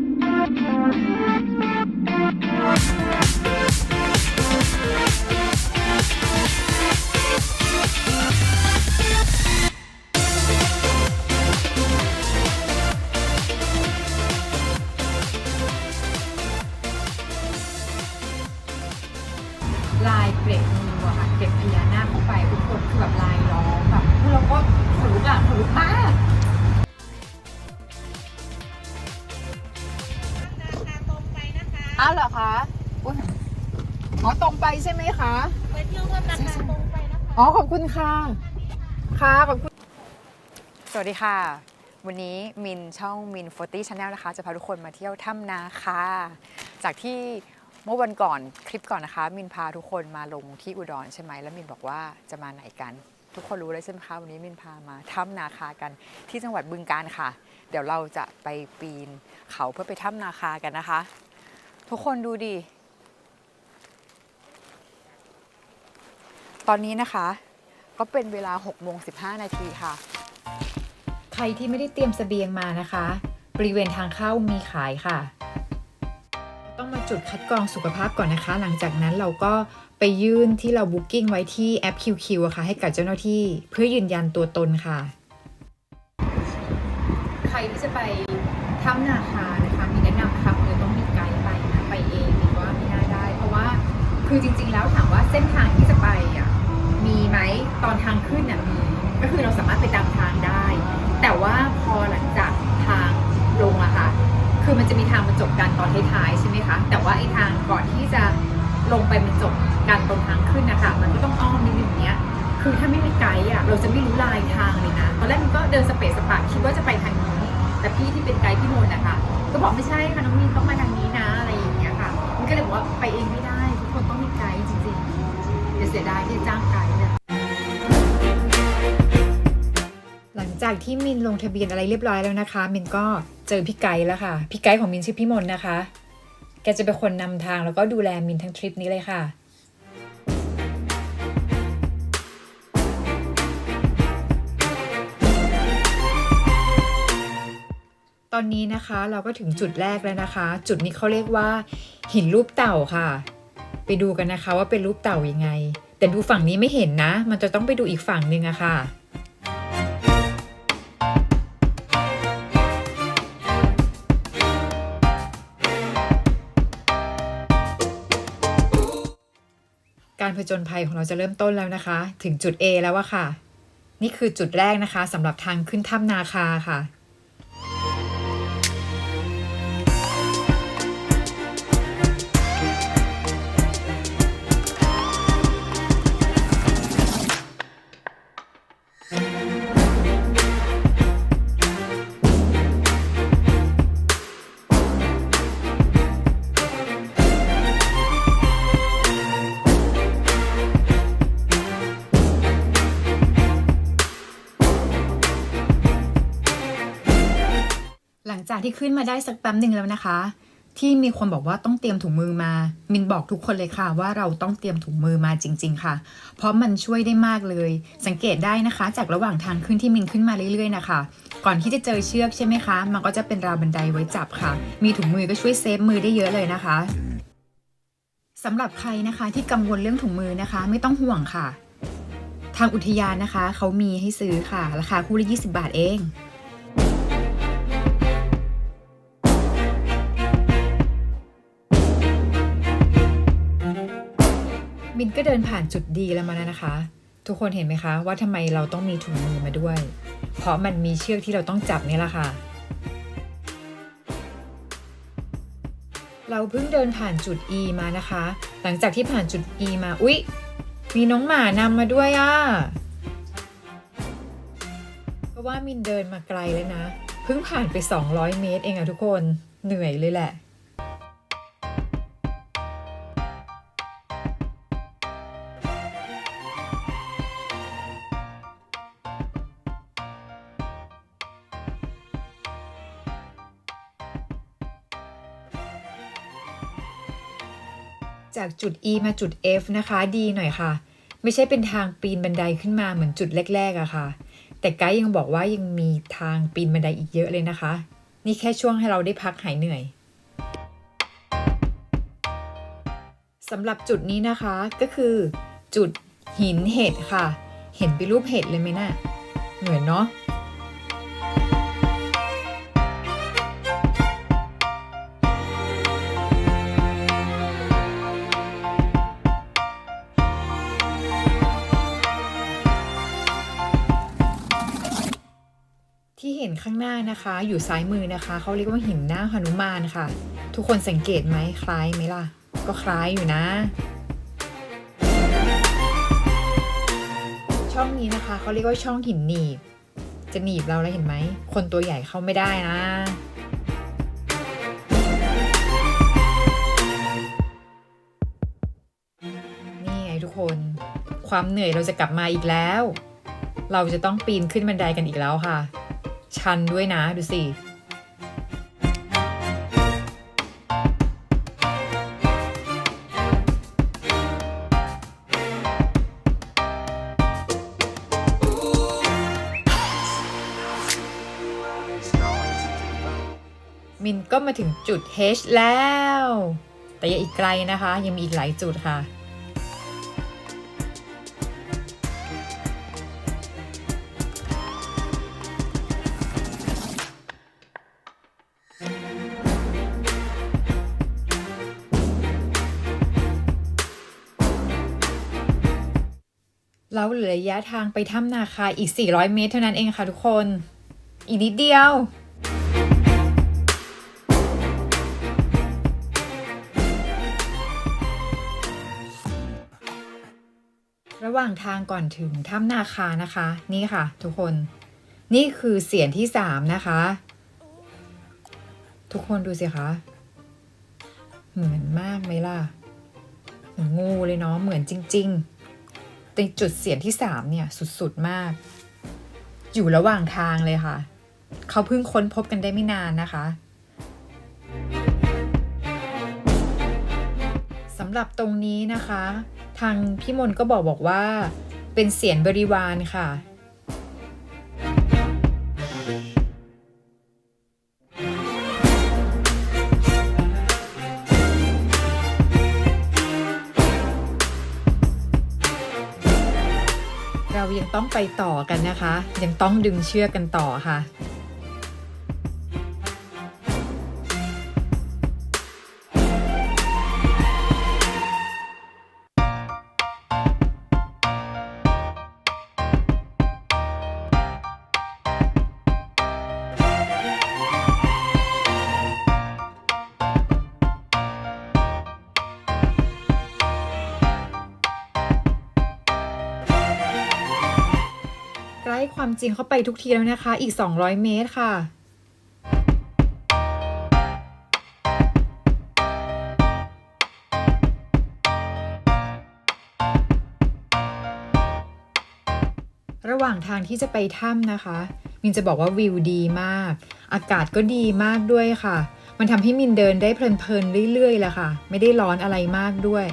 ล คุณค่ะ ค่ะขอบคุณ สวัสดีค่ะ วันนี้มินช่องมิน40 Channel นะคะ จะพาทุกคนมาเที่ยวถ้ำนาคาจากที่เมื่อวันก่อนคลิปก่อนนะคะ มินพาทุกคนมาลงที่อุดรใช่ไหมแล้วมินบอกว่าจะมาไหนกัน ทุกคนรู้เลยใช่ไหมคะวันนี้มินพามาถ้ำนาคากันที่จังหวัดบึงกาฬค่ะ เดี๋ยวเราจะไปปีนเขาเพื่อไปถ้ำนาคากันนะคะ ทุกคนดูดิตอนนี้นะคะ ก็เป็นเวลา6โมง15 นาทีค่ะ ใครที่ไม่ได้เตรียมเสบียงมานะคะ บริเวณทางเข้ามีขายค่ะ ต้องมาจุดคัดกรองสุขภาพก่อนนะคะ หลังจากนั้นเราก็ไปยื่นที่เราบุ๊กิ้งไว้ที่แอป QQ อะค่ะให้กับเจ้าหน้าที่เพื่อยืนยันตัวตนค่ะ ใครที่จะไปถ้ำนาคานะคะมีแนะนำนะคะคุณจะต้องมีไกด์ไปนะไปเองหรือว่าไม่น่าได้ เพราะว่าคือจริง ๆ แล้วถามว่าเส้นทางที่จะไปอะ ไหมตอนทางขึ้นอะมีก็คือเราสามารถไปตามทางได้ แต่ว่าพอหลังจากทางลงอะค่ะคือมันจะมีทางบรรจบกันตอนท้ายๆใช่ไหมคะแต่ว่าไอ้ทางก่อนที่จะลงไปบรรจบกันตรงทางขึ้นนะคะมันก็ต้องอ้อมนิดนึงเงี้ยคือถ้าไม่มีไกด์อะเราจะไม่รู้ลายทางเลยนะตอนแรกมันก็เดินสเปซสปะคิดว่าจะไปทางนี้ แต่พี่ที่เป็นไกด์พี่โมนนะคะก็บอกไม่ใช่ค่ะน้องมีนต้องมาทางนี้นะอะไรอย่างเงี้ยค่ะมันก็เลยบอกว่าไปเองไม่ได้ ทุกคนต้องมีไกด์จริงๆเดี๋ยวเสียดายที่จ้างไกด์ จากที่มินลงทะเบียนอะไรเรียบร้อยแล้วนะคะ มินก็เจอพี่ไกด์แล้วค่ะ พี่ไกด์ของมินชื่อพี่มนนะคะ แกจะเป็นคนนำทางแล้วก็ดูแลมินทั้งทริปนี้เลยค่ะตอนนี้นะคะเราก็ถึงจุดแรกแล้วนะคะ จุดนี้เขาเรียกว่า หินรูปเต่าค่ะ ไปดูกันนะคะว่าเป็นรูปเต่ายังไง แต่ดูฝั่งนี้ไม่เห็นนะ มันจะต้องไปดูอีกฝั่งหนึ่งอะค่ะ การผจญภัยของเราจะเริ่มต้นแล้วนะคะ ถึงจุด A แล้วอะค่ะ นี่คือจุดแรกนะคะสำหรับทางขึ้นถ้ำนาคาค่ะีขึ้นมาได้สักแป๊บหนึ่งแล้วนะคะ ที่มีคนบอกว่าต้องเตรียมถุงมือมา มินบอกทุกคนเลยค่ะ ว่าเราต้องเตรียมถุงมือมาจริง ๆ ค่ะ เพราะมันช่วยได้มากเลย สังเกตได้นะคะ จากระหว่างทางขึ้นที่มินขึ้นมาเรื่อยๆนะคะ ก่อนที่จะเจอเชือกใช่ไหมคะ มันก็จะเป็นราวบันไดไว้จับค่ะ มีถุงมือก็ช่วยเซฟมือได้เยอะเลยนะคะสำหรับใครนะคะที่กังวลเรื่องถุงมือนะคะ ไม่ต้องห่วงค่ะ ทางอุทยานนะคะเขามีให้ซื้อค่ะ ราคาคู่ละ 20 บาทเอง มินก็เดินผ่านจุดดีแล้วมาแล้วนะคะ ทุกคนเห็นไหมคะ ว่าทำไมเราต้องมีถุงมือมาด้วย เพราะมันมีเชือกที่เราต้องจับนี่แหละค่ะ เราเพิ่งเดินผ่านจุด E มานะคะ หลังจากที่ผ่านจุด E มาอุ๊ย มีน้องหมานำมาด้วยอะ่ะเพราะว่ามินเดินมาไกลแล้วนะเพิ่งผ่านไป 200 เมตรเองอะทุกคนเหนื่อยเลยแหละ จากจุด E มาจุด F นะคะ ดีหน่อยค่ะ ไม่ใช่เป็นทางปีนบันไดขึ้นมาเหมือนจุดแรกๆอะค่ะ แต่ไกด์ยังบอกว่ายังมีทางปีนบันไดอีกเยอะเลยนะคะ นี่แค่ช่วงให้เราได้พักหายเหนื่อยสำหรับจุดนี้นะคะก็คือจุดหินเห็ดค่ะ เห็นเป็นรูปเห็ดเลยไหมนะ่ะเหมือนเนาะ ข้างหน้านะคะ อยู่ซ้ายมือนะคะเขาเรียกว่าหินหน้าหนุมานค่ะ ทุกคนสังเกตไหมคล้ายไหมล่ะ ก็คล้ายอยู่นะ ช่องนี้นะคะเขาเรียกว่าช่องหินหนีบ จะหนีบเราแล้วเห็นไหม คนตัวใหญ่เข้าไม่ได้นะนี่ไงทุกคนความเหนื่อยเราจะกลับมาอีกแล้ว เราจะต้องปีนขึ้นบันไดกันอีกแล้วค่ะ ชันด้วยนะดูสิมินก็มาถึงจุด H แล้ว แต่ยังอีกไกลนะคะ ยังมีอีกหลายจุดค่ะ เราเหลือระยะทางไปถ้ำนาคาอีก 400 เมตรเท่านั้นเองค่ะทุกคน อีกนิดเดียว ระหว่างทางก่อนถึงถ้ำนาคานะคะ นี่ค่ะ ทุกคน นี่คือเสียงที่สามนะคะ ทุกคนดูสิคะ เหมือนมากไหมล่ะ เหมือนงูเลยเนาะ เหมือนจริง ๆ ในจุดเสียนที่สามเนี่ย สุด ๆ มาก อยู่ระหว่างทางเลยค่ะ เขาเพิ่งค้นพบกันได้ไม่นานนะคะสำหรับตรงนี้นะคะ ทางพี่มนก็บอกบอกว่า เป็นเสียนบริวารค่ะ ต้องไปต่อกันนะคะ ยังต้องดึงเชือกกันต่อค่ะ ความจริงเข้าไปทุกทีแล้วนะคะ อีก 200 เมตรค่ะระหว่างทางที่จะไปถ้ำนะคะ มินจะบอกว่าวิวดีมาก อากาศก็ดีมากด้วยค่ะ มันทำให้มินเดินได้เพลินๆเรื่อยๆแหละค่ะ ไม่ได้ร้อนอะไรมากด้วย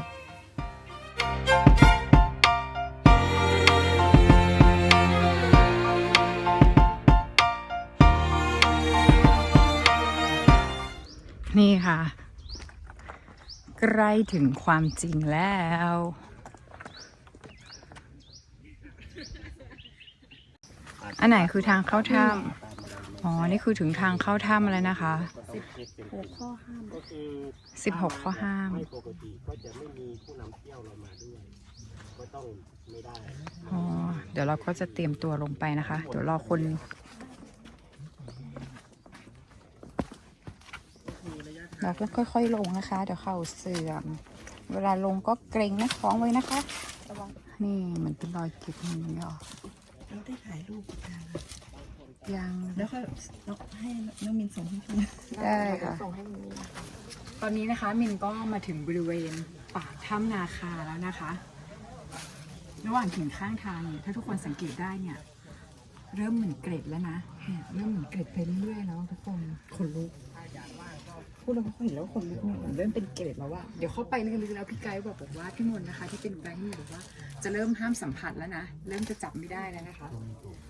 นี่ค่ะ ใกล้ถึงความจริงแล้ว อันไหนคือทางเข้าถ้ำอ๋อ นี่คือถึงทางเข้าถ้ำแล้วนะคะก็คือ16ข้อห้ามไม่ปกติก็จะไม่มีผู้นำเที่ยวเรามาด้วยก็ต้องไม่ได้ อ๋อ เดี๋ยวเราก็จะเตรียมตัวลงไปนะคะ เดี๋ยวรอคน เราก็ค่อย ๆ ลงนะคะ เดี๋ยวเข่าเสื่อม เวลาลงก็เกรงหนะท้องไว้นะคะนี่เหมือนเป็นรอยเก็บมืออะเราได้ถ่ายรูปกันยังแล้วก็น้องให้น้องมินส่งให้พี่ได้ค่ะตอนนี้นะคะมินก็มาถึงบริเวณปากถ้ำนาคาแล้วนะคะ ระหว่างถึงข้างทางเนี่ยถ้าทุกคนสังเกตได้เนี่ยเริ่มเหมือนเกร็ดแล้วนะเนี่ยเริ่มเหมือนเกร็ดไปเรื่อยๆแล้วทุกคนขนลุก พูดแล้วก็เห็นแล้วคนลุกเนี่ยเริ่มเป็นเกร็ดแล้วว่าเดี๋ยวเข้าไปลึกๆแล้วพี่ไกด์บอกบอกว่าพี่มนต์นะคะ ที่เป็นไกด์ที่บอกว่าจะเริ่มห้ามสัมผัสแล้วนะเริ่มจะจับไม่ได้แล้วนะคะ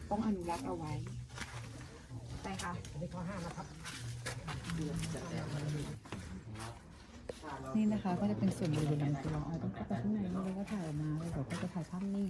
ต้องอนุรักษ์เอาไว้ไปอะไรคะนี่นะคะก็จะเป็นส่วนบริเวณลำตัวอ๋อต้องเข้าไปข้างในนี่แล้วก็ถ่ายออกมาแล้วเดี๋ยวก็จะถ่ายภาพนิ่ง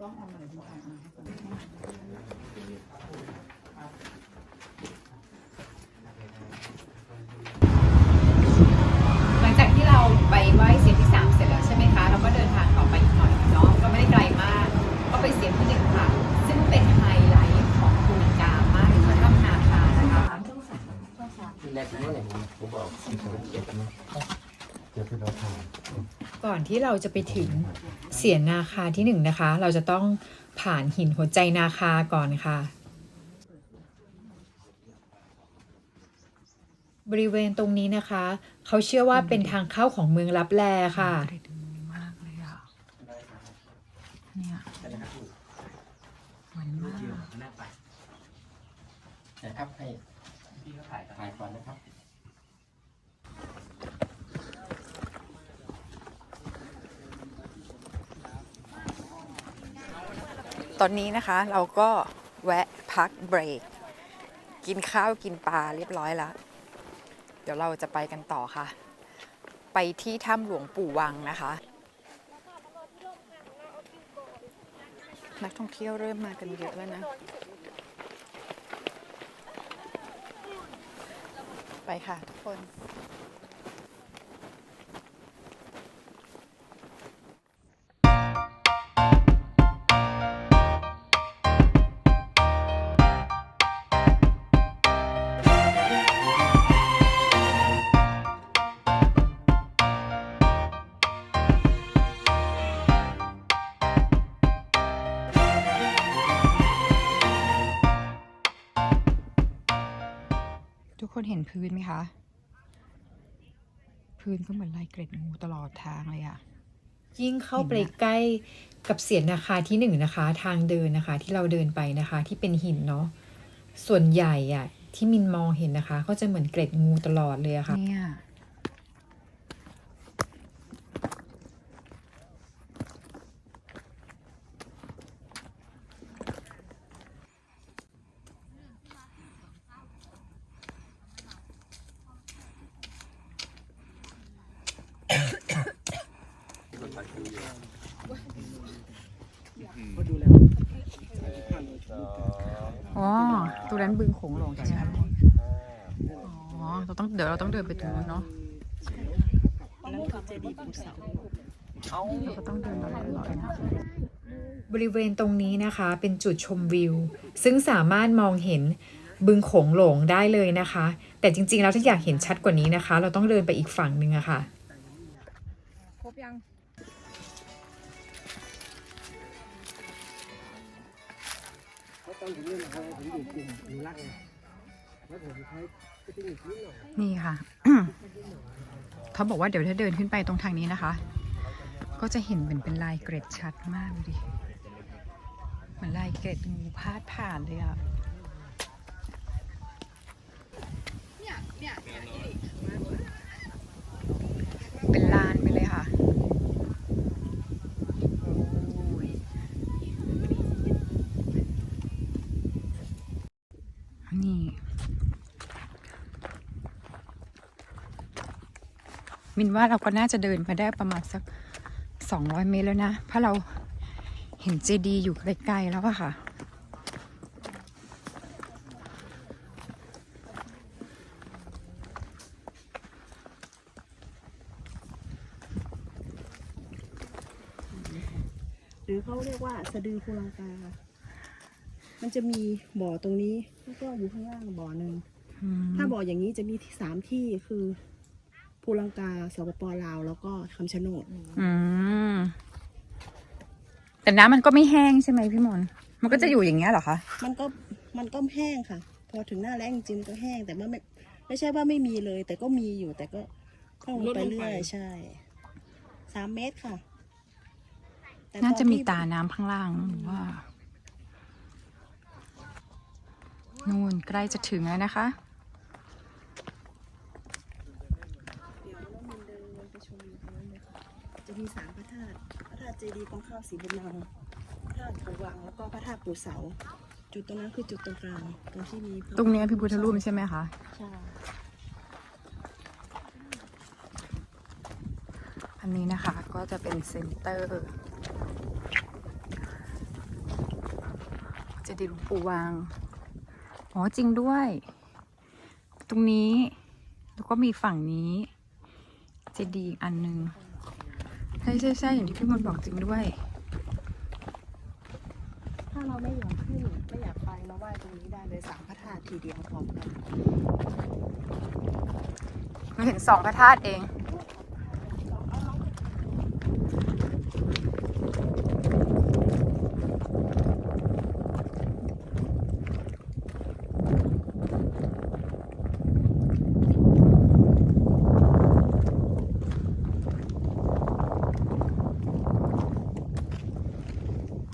ต้องเอาใหม่ที่ถ่ายมาให้ก่อน หลังจากที่เราไปไหว้เสียงที่สามเสร็จแล้วใช่ไหมคะ เราก็เดินทางต่อไปอีกหน่อยเนาะก็ไม่ได้ไกลมาก ก็ไปเสียงที่หนึ่งค่ะ ซึ่งเป็นไฮไลท์ของภูมิกามากที่ถ้ำนาคานะคะ แรกนั่นแหละผมผมบอกผมเก็บนะเก็บที่เราทำ ก่อนที่เราจะไปถึงเสียนนาคาที่หนึ่งนะคะ เราจะต้องผ่านหินหัวใจนาคาก่อนค่ะ บริเวณตรงนี้นะคะ เขาเชื่อว่าเป็นทางเข้าของเมืองลับแลค่ะเกรดดีมากเลยอะเนี่ยเหมือนมากหน้าไปนะครับให้พี่เขาถ่ายถ่ายก่อนนะครับ ตอนนี้นะคะเราก็แวะพักเบรก กินข้าวกินปลาเรียบร้อยแล้ว เดี๋ยวเราจะไปกันต่อค่ะ ไปที่ถ้ำหลวงปู่วังนะคะ นักท่องเที่ยวเริ่มมากันเยอะแล้วนะ ไปค่ะทุกคน นเห็นพื้นไหมคะ พื้นก็เหมือนลายเกร็ดงูตลอดทางเลยอะยิ่งเข้าไปใกล้กับเสียนนาคาที่หนึ่งนะคะ ทางเดินนะคะ ที่เราเดินไปนะคะ ที่เป็นหินเนาะส่วนใหญ่อะที่มินมองเห็นนะคะ ก็จะเหมือนเกร็ดงูตลอดเลยอะค่ะเนี่ย เขาดูแล้ว อ๋อตรงนั้นบึงโขงหลงใช่ไหมอ๋อ เราต้องเดี๋ยวเราต้องเดินไปตรงนู้นเนาะนั่นคือเจดีย์ภูเสาเราก็ต้องเดินมาเรื่อยๆนะบริเวณตรงนี้นะคะเป็นจุดชมวิว ซึ่งสามารถมองเห็นบึงโขงหลงได้เลยนะคะ แต่จริงๆแล้วถ้าอยากเห็นชัดกว่านี้นะคะ เราต้องเดินไปอีกฝั่งหนึ่งอะค่ะครบยังเขาตอนถึงนี่นะครับผมอยู่กลุ่มอนุรักษ์ไงแล้วผมใช้เทค นี่ค่ะ เขาบอกว่าเดี๋ยวถ้าเดินขึ้นไปตรงทางนี้นะคะ ก็จะเห็นเหมือนเป็นลายเกร็ดชัดมากดิเหมือนลายเกร็ดงูพาดผ่านเลยอะเป็นลานไปเลยค่ะ นี่ มินว่าเราก็น่าจะเดินไปได้ประมาณสักสองร้อยเมตรแล้วนะ เพราะเราเห็นเจดีย์อยู่ไกลๆแล้วอะค่ะ หรือเขาเรียกว่าสะดือภูลังกา มันจะมีบ่อตรงนี้ แล้วก็อยู่ข้างล่างบ่อหนึ่ง ถ้าบ่ออย่างนี้จะมีที่สามที่คือ ภูลังกาสปปลาว แล้วก็คำชะโนดอืมแต่น้ำมันก็ไม่แห้งใช่ไหมพี่มนต์มันก็จะอยู่อย่างเงี้ยเหรอคะ มันก็มันก็แห้งค่ะ พอถึงหน้าแล้งจริงๆก็แห้ง แต่ว่าไม่ไม่ใช่ว่าไม่มีเลย แต่ก็มีอยู่แต่ก็ต้องลงไปเรื่อยใช่สามเมตรค่ะแต่น่าจะมีอนที่ตาน้ำข้างล่างหรือว่า นู่นใกล้จะถึงแล้วนะคะ เดี๋ยวน้องมินเดินไปชมอยู่ตรงนั้นเลยค่ะ จะมีสามพระธาตุพระธาตุเจดีย์กองข้าวสีบุญนางพระธาตุปู่วังแล้วก็พระธาตุปู่เสา จุดตรงนั้นคือจุดตรงกลางตรงที่มีพะตรงเนี้ยพี่พุทธรูปใช่ไหมคะใช่อันนี้นะคะก็จะเป็นเซ็นเตอร์จะดีหลวงปู่วางอ๋อจริงด้วย ตรงนี้ แล้วก็มีฝั่งนี้เจดีย์อีกอันหนึ่ง ใช่ใช่ใช่อย่างที่พี่มนต์บอกจริงด้วย ถ้าเราไม่อยากขึ้นไม่อยากไปมาไหว้ตรงนี้ได้เลยสามพระธาตุทีเดียวพร้อมกันเราเห็นสองพระธาตุเอง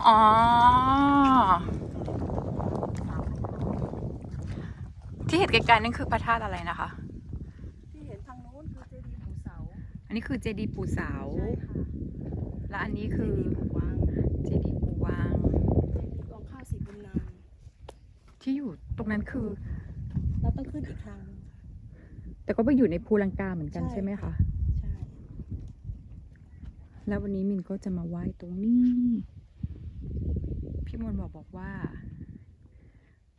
อ๋อ ที่เห็นไกลๆนั่นคือพระธาตุอะไรนะคะ ที่เห็นทางนู้นคือเจดีย์ปู่เสาอันนี้คือเจดีย์ปู่เสา ใช่ค่ะและอันนี้เจคือดีย์ปู่วังเจดีย์ปู่วางเจดีย์กองข้าวสีบุญนางที่อยู่ตรงนั้นคือเราต้องขึ้นอีกทางหนึงแต่ก็ไปอยู่ในภูลังกาเหมือนกันใช่ ใช่ไหมคะ ใช่ แล้ววันนี้มินก็จะมาไหว้ตรงนี้ พี่มนบอกบอกว่า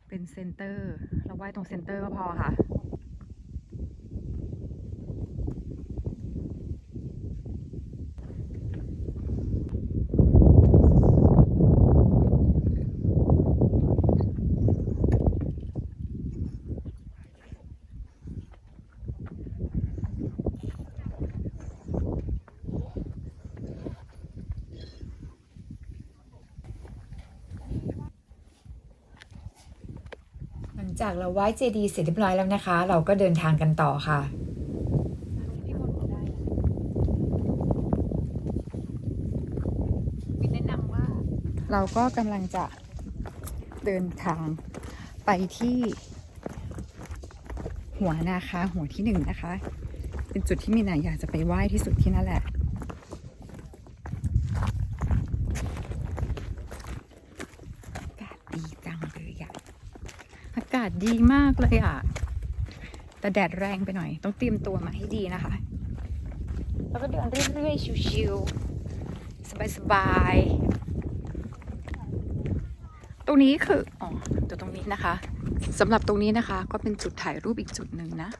เป็นเซนเตอร์ เราไหว้ตรงเซนเตอร์ก็พอค่ะ หลังจากเรา ไหว้เจดีเสร็จเรียบร้อยแล้วนะคะ เราก็เดินทางกันต่อค่ะมินแนะนำว่าเราก็กำลังจะเดินทางไปที่ หัวนาคาหัวที่หนึ่งนะคะ เป็นจุดที่มินอะอยากจะไปไหว้ที่สุดที่นั่นแหละ อากาศดีจังเลยอะอากา ศดีมากเลยอะ แต่แดดแรงไปหน่อย ต้องเตรียมตัวมาให้ดีนะคะ แล้วก็เดินเรื่อยๆ ชิวๆ สบายๆ ตรงนี้คือ อ๋อเดี๋ยวตรงนี้นะคะสำหรับตรงนี้นะคะ ก็เป็นจุดถ่ายรูปอีกจุดหนึ่งนะ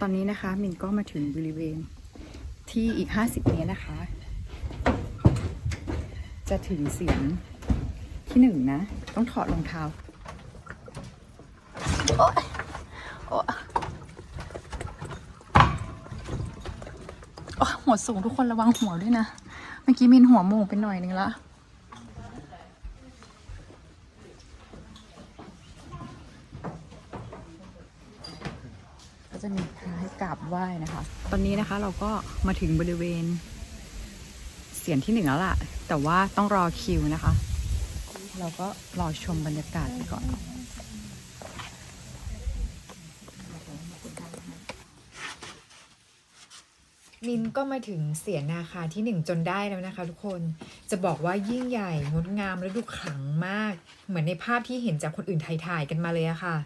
ตอนนี้นะคะมินก็มาถึงบริเวณที่อีก 50 เมตรนะคะ จะถึงเสียงที่หนึ่งนะ ต้องถอดรองเท้า โอ๊ยโอ๊ยหัวสูงทุกคนระวังหัวด้วยนะ เมื่อกี้มินหัวโมงไปหน่อยนึงละก็จะมีพระให้กราบไหว้นะคะ ตอนนี้นะคะเราก็มาถึงบริเวณ สียงที่หนึ่งแล้วล่ะ แต่ว่าต้องรอคิวนะคะ เราก็รอชมบรรยากาศไปก่อนมินก็มาถึงเสียนาคาที่หนึ่งจนได้แล้วนะคะทุกคนจะบอกว่ายิ่งใหญ่งดงามและดูขลังมาก เหมือนในภาพที่เห็นจากคนอื่นถ่ายๆกันมาเลยอะค่ะ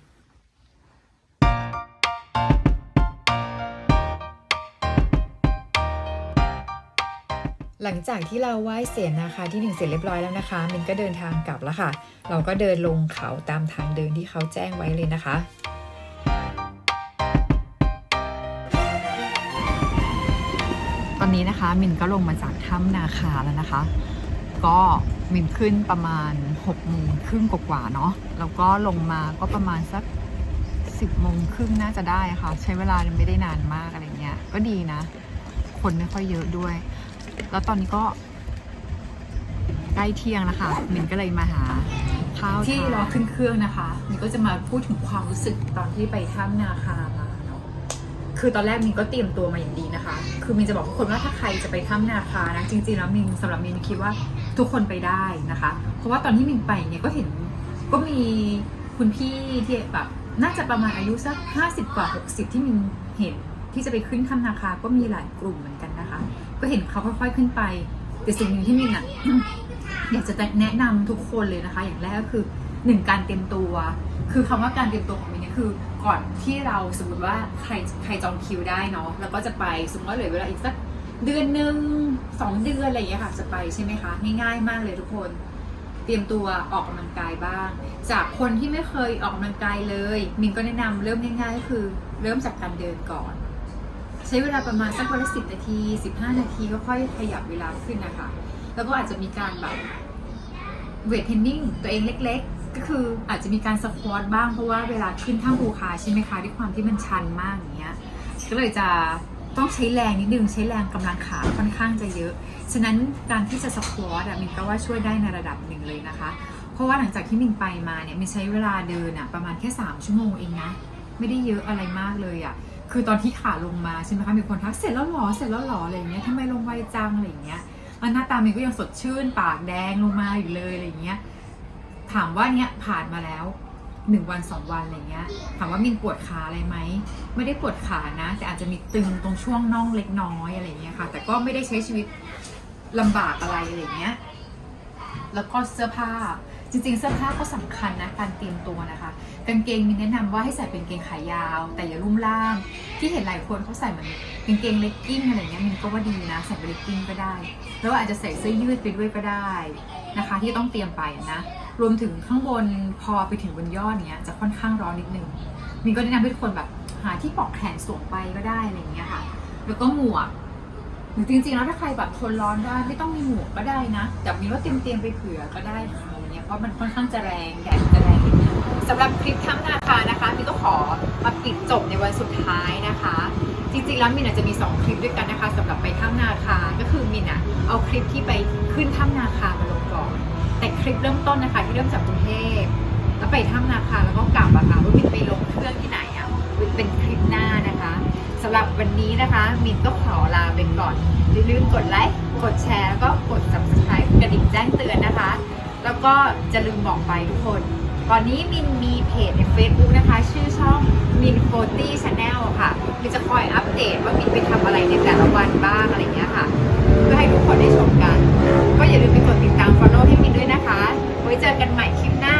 หลังจากที่เราไหว้เสียนาคาที่หนึ่งเสร็จเรียบร้อยแล้วนะคะ มินก็เดินทางกลับแล้วค่ะ เราก็เดินลงเขาตามทางเดินที่เขาแจ้งไว้เลยนะคะตอนนี้นะคะมินก็ลงมาจากถ้ำนาคาแล้วนะคะ ก็มินขึ้นประมาณ6โมงครึ่งกว่าเนาะแล้วก็ลงมาก็ประมาณสัก 10โมงครึ่งน่าจะได้ค่ะ ใช้เวลาไม่ได้นานมากอะไรเงี้ยก็ดีนะ คนไม่ค่อยเยอะด้วย แล้วตอนนี้ก็ใกล้เที่ยงแล้วค่ะมินก็เลยมาหาข้าวที่รอขึ้นเครื่องนะคะมินก็จะมาพูดถึงความรู้สึกตอนที่ไปถ้ำนาคามาเนาะคือตอนแรกมินก็เตรียมตัวมาอย่างดีนะคะ คือมินจะบอกทุกคนว่าถ้าใครจะไปถ้ำนาคานะจริงๆแล้วมินสำหรับมินคิดว่าทุกคนไปได้นะคะ เพราะว่าตอนที่มินไปเนี่ยก็เห็นก็มีคุณพี่ที่แบบน่าจะประมาณอายุสัก 50 กว่า 60 ที่มินเห็นที่จะไปขึ้นถ้ำนาคาก็มีหลายกลุ่มเหมือนกันนะคะ ก็เห็นเขาค่อยๆขึ้นไป แต่สิ่งหนึ่งที่มินอะอยากจะแนะนำทุกคนเลยนะคะ อย่างแรกก็คือหนึ่งการเตรียมตัว คือคำว่าการเตรียมตัวของมินเนี่ยคือก่อนที่เราสมมติว่าใครใครจองคิวได้เนาะแล้วก็จะไปสมมติว่าเหลือเวลาอีกสักเดือนหนึ่งสองเดือนอะไรอย่างเงี้ยค่ะจะไปใช่ไหมคะง่ายๆมากเลยทุกคน เตรียมตัวออกกำลังกายบ้าง จากคนที่ไม่เคยออกกำลังกายเลย มินก็แนะนำเริ่มง่ายๆก็คือ เริ่มจากการเดินก่อน ใช้เวลาประมาณสักวันละสิบนาทีสิบห้านาทีก็ค่อยขยับเวลาขึ้นนะคะ แล้วก็อาจจะมีการแบบเวทเทรนนิ่งตัวเองเล็ก ๆ ก็คืออาจจะมีการสควอตบ้างเพราะว่าเวลาขึ้นถ้ำภูคาใช่ไหมคะด้วยความที่มันชันมากอย่างเงี้ยก็เลยจะต้องใช้แรงนิดนึงใช้แรงกำลังขาค่อนข้างจะเยอะ ฉะนั้นการที่จะสควอตอะมินก็ว่าช่วยได้ในระดับหนึ่งเลยนะคะ เพราะว่าหลังจากที่มินไปมาเนี่ยมินใช้เวลาเดินอะประมาณแค่ 3 ชั่วโมงเองนะ ไม่ได้เยอะอะไรมากเลยอะ คือตอนที่ขาลงมาใช่ไหมคะมีคนทักเสร็จแล้วหรอเสร็จแล้วหรออะไรอย่างเงี้ยทำไมลงไวจังอะไรอย่างเงี้ยแล้วหน้าตามินก็ยังสดชื่นปากแดงลงมาอยู่เลยอะไรอย่างเงี้ยถามว่าเนี่ยผ่านมาแล้วหนึ่งวันสองวันอะไรเงี้ยถามว่ามินปวดขาอะไรไหมไม่ได้ปวดขานะ แต่อาจจะมีตึงตรงช่วงน่องเล็กน้อยอะไรเงี้ยค่ะ แต่ก็ไม่ได้ใช้ชีวิตลำบากอะไรอะไรเงี้ยแล้วก็เสื้อผ้า จริงๆ เสื้อผ้าก็สำคัญนะการเตรียมตัวนะคะ กางเกงมินแนะนำว่าให้ใส่เป็นกางเกงขายาว แต่อย่าลุ่มล่ามที่เห็นหลายคนเขาใส่เหมือนกางเกงเลกกิ้งอะไรเงี้ยมินก็ว่าดีนะใส่เป็นเลกกิ้งก็ได้แล้วอาจจะใส่เสื้อยืดไปด้วยก็ได้นะคะ ที่ต้องเตรียมไปนะรวมถึงข้างบนพอไปถึงบนยอดเนี้ยจะค่อนข้างร้อนนิดนึงมินก็แนะนำให้ทุกคนแบบหาที่ปลอกแขนสวมไปก็ได้อะไรเงี้ยค่ะ แล้วก็หมวกหรือจริงๆแล้วถ้าใครแบบทนร้อนได้ไม่ต้องมีหมวกก็ได้นะแต่มีว่าเตรียมๆไปเผื่อก็ได้ค่ะ ราะมันค่อนข้างจะแรงแดดจะแรงนิดนึงสำหรับคลิปถ้ำนาคานะคะมินก็ขอมาปิดจบในวันสุดท้ายนะคะ จริงๆแล้วมินอาจจะมี 2 คลิปด้วยกันนะคะสำหรับไปถ้ำนาคาก็คือมินอะเอาคลิปที่ไปขึ้นถ้ำนาคามาลงก่อน แต่คลิปเริ่มต้นนะคะที่เริ่มจากกรุงเทพแล้วไปถ้ำนาคาแล้วก็กลับอะค่ะว่ามินไปลงเครื่องที่ไหนอะเป็นคลิปหน้านะคะสำหรับวันนี้นะคะมินก็ขอลาไปก่อนอย่าลืมกดไลค์กดแชร์แล้วก็กด subscribe กระดิ่งแจ้งเตือนนะคะ แล้วก็จะลืมบอกไปทุกคน ตอนนี้มินมีเพจใน Facebook นะคะ ชื่อช่องมินโฟตี้ชาแนลค่ะมินจะคอยอัปเดตว่ามินไปทำอะไรในแต่ละวันบ้างอะไรเงี้ยค่ะ เพื่อให้ทุกคนได้ชมกัน ก็อย่าลืมไปกดติดตาม follow ให้มินด้วยนะคะ ไว้เจอกันใหม่คลิปหน้า